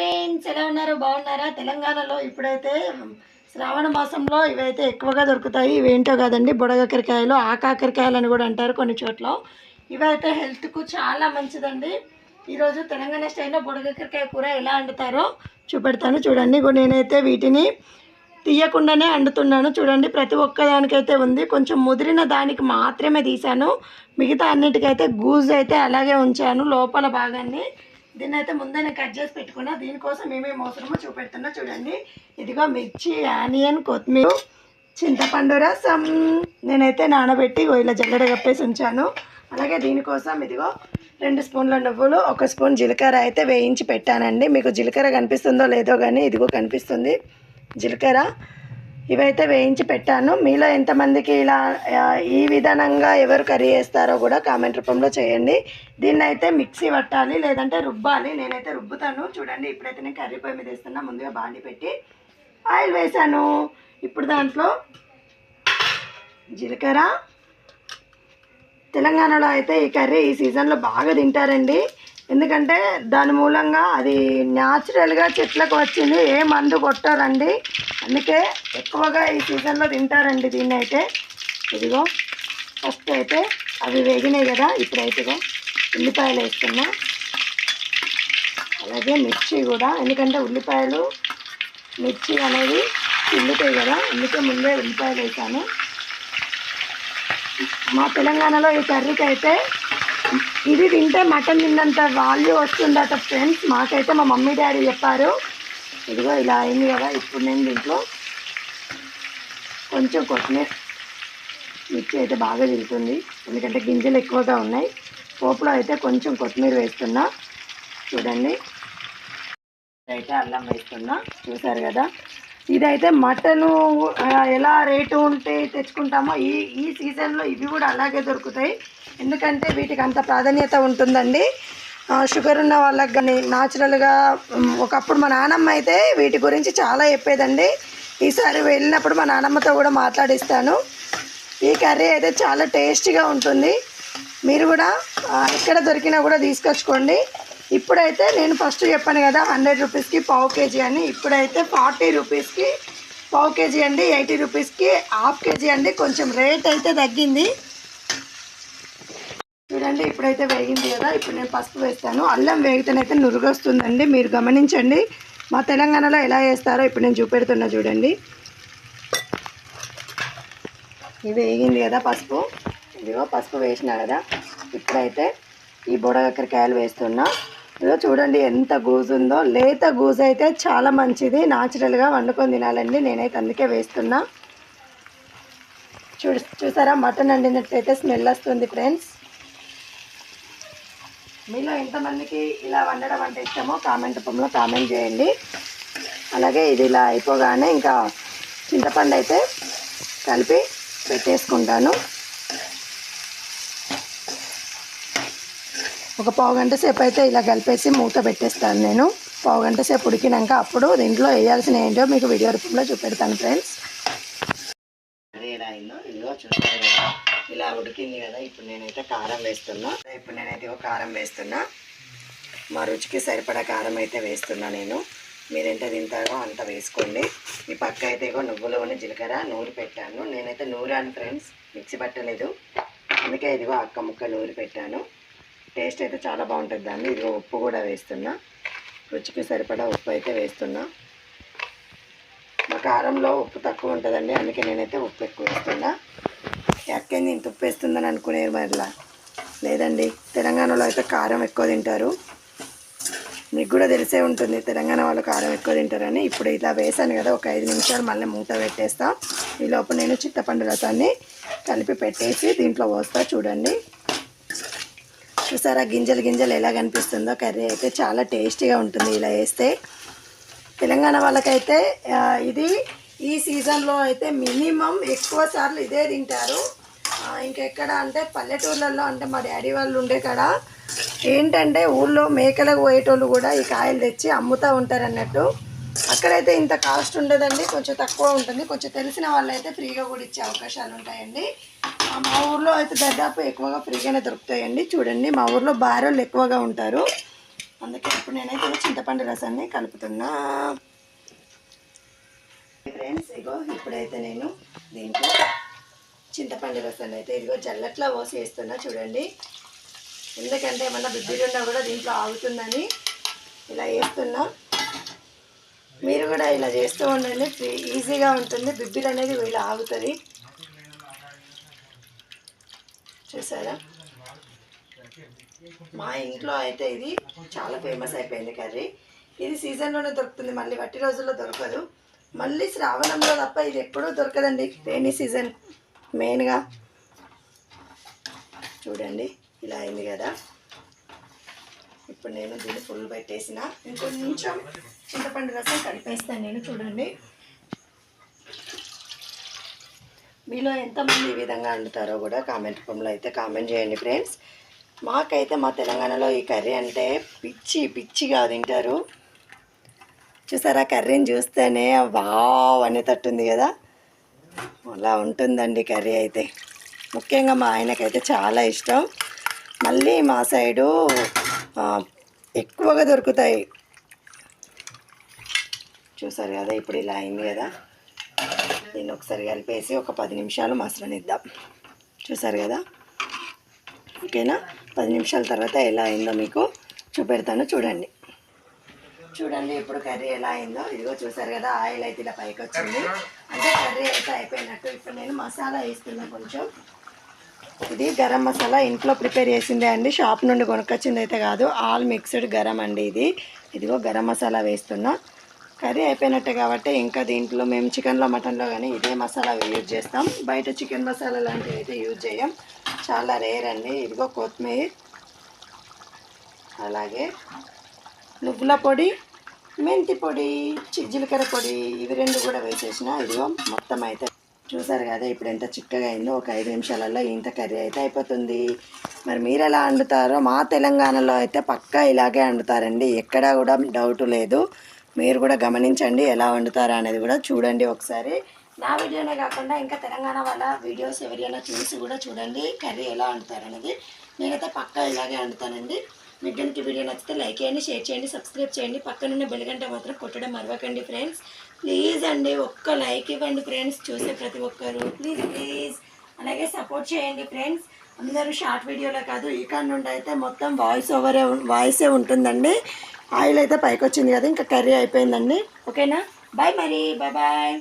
Friends ఎలా ఉన్నారు? బాగున్నారా? తెలంగాణలో ఇప్పుడైతే శ్రావణ మాసంలో ఇవైతే ఎక్కువగా దొరుకుతాయి. ఇవేంటో కాదండి బుడగకరకాయలు ఆకాకరకాయలు అని కూడా అంటారు కొన్ని చోట్ల. ఇవైతే హెల్త్కు చాలా మంచిదండి. ఈరోజు తెలంగాణ స్టైల్లో బుడగకరకాయ కూర ఎలా వండుతారో చూపెడతాను. చూడండి నేనైతే వీటిని తీయకుండానే వండుతున్నాను. చూడండి ప్రతి ఒక్కదానికైతే ఉంది. కొంచెం ముదిరిన దానికి మాత్రమే తీశాను. మిగతా అన్నిటికైతే గూజ్ అయితే అలాగే ఉంచాను లోపల భాగాన్ని. దీన్ని అయితే ముందే నేను కట్ చేసి పెట్టుకున్నా. దీనికోసం ఏమేమి అవసరమో చూపెడుతున్నా చూడండి. ఇదిగో మిర్చి ఆనియన్ కొత్తిమీర చింతపండు రసం. నేనైతే నానబెట్టి ఇలా జల్లెడ కప్పేసి ఉంచాను. అలాగే దీనికోసం ఇదిగో రెండు స్పూన్ల నువ్వులు ఒక స్పూన్ జీలకర్ర అయితే వేయించి పెట్టానండి. మీకు జీలకర్ర కనిపిస్తుందో లేదో కానీ ఇదిగో కనిపిస్తుంది. జీలకర్ర ఇవైతే వేయించి పెట్టాను. మీలో ఎంతమందికి ఇలా ఈ విధానంగా ఎవరు కర్రీ చేస్తారో కూడా కామెంట్ రూపంలో చేయండి. దీన్ని అయితే మిక్సీ పట్టాలి లేదంటే రుబ్బాలి. నేనైతే రుబ్బుతాను. చూడండి ఇప్పుడైతే నేను కర్రీ పొయ్యి మీద వేస్తున్నా. ముందుగా బాండి పెట్టి ఆయిల్ వేసాను ఇప్పుడు దాంట్లో జీలకర్ర. తెలంగాణలో అయితే ఈ కర్రీ ఈ సీజన్లో బాగా తింటారండి. ఎందుకంటే దాని మూలంగా అది న్యాచురల్గా చెట్లకు వచ్చింది ఏ మందు కొట్టారండి. అందుకే ఎక్కువగా ఈ సీజన్లో తింటారండి దీన్ని అయితే. ఇదిగో ఫస్ట్ అయితే అవి వేగినాయి కదా ఇప్పుడైతే ఉల్లిపాయలు వేస్తున్నా. అలాగే మిర్చి కూడా ఎందుకంటే ఉల్లిపాయలు మిర్చి అనేది ఉల్లిపాయ కదా అందుకే ముందే ఉల్లిపాయలు వేసాను. మా తెలంగాణలో ఈ కర్రీకి అయితే ఇది తింటే మటన్ తిన్నంత వాల్యూ వస్తుందట ఫ్రెండ్స్ మాకైతే మా మమ్మీ డాడీ చెప్పారు. ఇదిగో ఇలా అయింది కదా ఇప్పుడు నేను దీంట్లో కొంచెం కొత్తిమీర మిర్చి అయితే బాగా తిరుగుతుంది. ఎందుకంటే గింజలు ఎక్కువగా ఉన్నాయి. పోపులో అయితే కొంచెం కొత్తిమీర వేస్తున్నా. చూడండి. అయితే అల్లం వేస్తున్నా. చూసారు కదా. ఇదైతే మటను ఎలా రేటు ఉంటే తెచ్చుకుంటామో ఈ ఈ సీజన్లో ఇవి కూడా అలాగే దొరుకుతాయి. ఎందుకంటే వీటికి అంత ప్రాధాన్యత ఉంటుందండి. షుగర్ ఉన్న వాళ్ళకి కానీ న్యాచురల్గా ఒకప్పుడు మా నానమ్మ అయితే వీటి గురించి చాలా చెప్పేదండి. ఈసారి వెళ్ళినప్పుడు మా నానమ్మతో కూడా మాట్లాడిస్తాను. ఈ కర్రీ అయితే చాలా టేస్టీగా ఉంటుంది. మీరు కూడా ఎక్కడ దొరికినా కూడా తీసుకొచ్చుకోండి. ఇప్పుడైతే నేను ఫస్ట్ చెప్పాను కదా హండ్రెడ్ రూపీస్కి పావు కేజీ అని. ఇప్పుడైతే ఫార్టీ రూపీస్కి పావు కేజీ అండి ఎయిటీ రూపీస్కి హాఫ్ కేజీ అండి. కొంచెం రేట్ అయితే తగ్గింది. చూడండి ఇప్పుడైతే వేగింది కదా ఇప్పుడు నేను పసుపు వేస్తాను. అల్లం వేగితేనైతే నురుగొస్తుందండి మీరు గమనించండి. మా తెలంగాణలో ఎలా వేస్తారో ఇప్పుడు నేను చూపెడుతున్నా చూడండి. ఇది వేగింది కదా పసుపు. ఇదిగో పసుపు వేసిన కదా ఇప్పుడైతే ఈ బుడగక్కరికాయలు వేస్తున్నా. ఇదిగో చూడండి ఎంత గూజు ఉందో లేత గూజు అయితే చాలా మంచిది. న్యాచురల్గా వండుకొని తినాలండి. నేనైతే అందుకే వేస్తున్నా. చూ చూసారా? మటన్ వండినట్లయితే స్మెల్ వస్తుంది ఫ్రెండ్స్. మీలో ఎంతమందికి ఇలా వండడం అంటే ఇష్టమో కామెంట్ రూపంలో కామెంట్ చేయండి. అలాగే ఇది ఇలా అయిపోగానే ఇంకా చింతపండు అయితే కలిపి పెట్టేసుకుంటాను. ఒక పావు గంట సేపు అయితే ఇలా కలిపేసి మూత పెట్టేస్తాను నేను. పావు గంట సేపు ఉడికినాక అప్పుడు దీంట్లో వేయాల్సిన ఏంటో మీకు వీడియో రూపంలో చూపెడతాను ఫ్రెండ్స్. అయిందో ఇదిగో ఉడికింది కదా ఇప్పుడు నేనైతే కారం వేస్తున్నా. ఇప్పుడు నేనైతే కారం వేస్తున్నా. మా రుచికి సరిపడా కారం అయితే వేస్తున్నా నేను. మీరు ఎంత తింటారో అంత వేసుకోండి. ఈ పక్క అయితే ఇగో నువ్వులోని ఉన్న జీలకర్ర నూరి పెట్టాను. నేనైతే నూరాను ఫ్రెండ్స్ మిక్సీ పట్టలేదు. అందుకే ఇదిగో అక్క ముక్క నూరి పెట్టాను. టేస్ట్ అయితే చాలా బాగుంటుంది దాన్ని. ఇదిగో ఉప్పు కూడా వేస్తున్నా. రుచికి సరిపడా ఉప్పు అయితే వేస్తున్నా. మా కారంలో ఉప్పు తక్కువ ఉంటుందండి. అందుకే నేనైతే ఉప్పు ఎక్కువ వేస్తున్నా. ఎక్కేంది నేను ఉప్పు వేస్తుందని అనుకునేది మరలా. లేదండి తెలంగాణలో అయితే కారం ఎక్కువ తింటారు. మీకు కూడా తెలిసే ఉంటుంది తెలంగాణ వాళ్ళు కారం ఎక్కువ తింటారని. ఇప్పుడు ఇలా వేసాను కదా ఒక ఐదు నిమిషాలు మళ్ళీ మూత పెట్టేస్తా. ఈ లోపల నేను చింతపండు రసాన్ని కలిపి పెట్టేసి దీంట్లో పోస్తా చూడండి. చూసారా గింజలు గింజలు ఎలా కనిపిస్తుందో. కర్రీ అయితే చాలా టేస్టీగా ఉంటుంది ఇలా వేస్తే. తెలంగాణ వాళ్ళకైతే ఇది ఈ సీజన్లో అయితే మినిమం ఎక్కువ సార్లు ఇదే తింటారు. ఇంకెక్కడ అంటే పల్లెటూర్లలో అంటే మా డాడీ వాళ్ళు ఉండే కాడ ఏంటంటే ఊళ్ళో మేకలకు పోయేటోళ్ళు కూడా ఈ కాయలు తెచ్చి అమ్ముతూ ఉంటారు అన్నట్టు. అక్కడైతే ఇంత కాస్ట్ ఉండదండి కొంచెం తక్కువ ఉంటుంది. కొంచెం తెలిసిన వాళ్ళైతే ఫ్రీగా కూడా ఇచ్చే అవకాశాలు ఉంటాయండి. మా ఊర్లో అయితే దాదాపు ఎక్కువగా ఫ్రీగానే దొరుకుతాయండి. చూడండి మా ఊర్లో బారోళ్ళు ఎక్కువగా ఉంటారు. అందుకే ఇప్పుడు నేనైతే చింతపండు రసాన్ని కలుపుతున్నా. ఫ్రెండ్స్ ఇగో ఇప్పుడైతే నేను దీంట్లో చింతపండు రసాన్ని అయితే. ఇదిగో జల్లట్లా పోసి వేస్తున్నా చూడండి. ఎందుకంటే ఏమన్నా బిబ్బిలు ఉన్నా కూడా దీంట్లో ఆగుతుందని ఇలా వేస్తున్నా. మీరు కూడా ఇలా చేస్తూ ఉండండి. ఈజీగా ఉంటుంది. బిబ్బిలు అనేది ఇలా ఆగుతుంది. చూసారా? మా ఇంట్లో అయితే ఇది చాలా ఫేమస్ అయిపోయింది కర్రీ. ఇది సీజన్లోనే దొరుకుతుంది. మళ్ళీ వట్టి రోజుల్లో దొరకదు. మళ్ళీ శ్రావణంలో తప్ప ఇది ఎప్పుడూ దొరకదండి. Rainy season. మెయిన్గా చూడండి ఇలా అయింది కదా. ఇప్పుడు నేను దీన్ని ఫుల్ పెట్టేసిన. ఇంకొంచెం చింతపండు రసం కలిపేస్తాను నేను చూడండి. మీలో ఎంతమంది ఈ విధంగా వండుతారో కూడా కామెంట్ రూపంలో అయితే కామెంట్ చేయండి ఫ్రెండ్స్. మాకైతే మా తెలంగాణలో ఈ కర్రీ అంటే పిచ్చి పిచ్చిగా తింటారు. చూసారా కర్రీని చూస్తేనే వావ్ అనేటట్టుంది కదా. అలా ఉంటుందండి కర్రీ అయితే. ముఖ్యంగా మా ఆయనకైతే చాలా ఇష్టం. మళ్ళీ మా సైడు ఎక్కువగా దొరుకుతాయి. చూసారు కదా ఇప్పుడు ఇలా అయింది కదా. దీన్ని ఒకసారి కలిపేసి ఒక పది నిమిషాలు మసలనిద్దాం చూసారు కదా? ఓకేనా? పది నిమిషాల తర్వాత ఎలా అయిందో మీకు చూపెడతాను. చూడండి. చూడండి ఇప్పుడు కర్రీ ఎలా అయిందో. ఇదిగో చూసారు కదా ఆయిల్ అయితే ఇలా పైకి వచ్చింది. అంటే కర్రీ అయితే అయిపోయినట్టు. ఇప్పుడు నేను మసాలా వేస్తున్నా కొంచెం. ఇది గరం మసాలా. ఇంట్లో ప్రిపేర్ చేసిందే అండి. షాప్ నుండి కొనుక్కొచ్చింది అయితే కాదు. ఆల్ మిక్స్డ్ గరం అండి ఇది. ఇదిగో గరం మసాలా వేస్తున్నా. కర్రీ అయిపోయినట్టే కాబట్టి ఇంకా దీంట్లో మేము చికెన్లో మటన్లో కానీ ఇదే మసాలా యూజ్ చేస్తాం. బయట చికెన్ మసాలా లాంటివి అయితే యూజ్ చేయం. చాలా రేర్ అండి. ఇదిగో కొత్తిమీర. అలాగే నువ్వుల పొడి మెంతి పొడి జీలకర్ర పొడి ఇవి రెండు కూడా వేసేసిన. ఇదిగో మొత్తం అయితే చూసారు కదా ఇప్పుడు ఎంత చిక్కగా అయిందో ఒక ఐదు నిమిషాలలో ఇంత కర్రీ అయితే అయిపోతుంది. మరి మీరు ఎలా వండుతారో మా తెలంగాణలో అయితే పక్కా ఇలాగే వండుతారండి. ఎక్కడా కూడా డౌట్ లేదు. మీరు కూడా గమనించండి ఎలా వండుతారా అనేది కూడా చూడండి ఒకసారి. నా వీడియోనే కాకుండా ఇంకా తెలంగాణ వాళ్ళ వీడియోస్ ఎవరైనా చూసి కూడా చూడండి కర్రీ ఎలా వండుతారనేది. నేనైతే పక్కా ఇలాగే వండుతానండి. మీకు కనుక ఈ వీడియో నచ్చితే లైక్ చేయండి షేర్ చేయండి సబ్స్క్రైబ్ చేయండి. పక్కనున్న బెల్ గంట మాత్రం కొట్టడం మరవకండి ఫ్రెండ్స్ ప్లీజ్ అండి ఒక్క లైక్ ఇవ్వండి ఫ్రెండ్స్ చూసే ప్రతి ఒక్కరు. ప్లీజ్ ప్లీజ్ అలాగే సపోర్ట్ చేయండి ఫ్రెండ్స్ అందరూ షార్ట్ వీడియోలో కాదు ఈ నుండి అయితే మొత్తం వాయిస్ ఓవరే వాయిసే ఉంటుందండి. ఆయిల్ అయితే పైకి వచ్చింది కదా ఇంకా కర్రీ అయిపోయిందండి. ఓకేనా బాయ్ మరి. Bye bye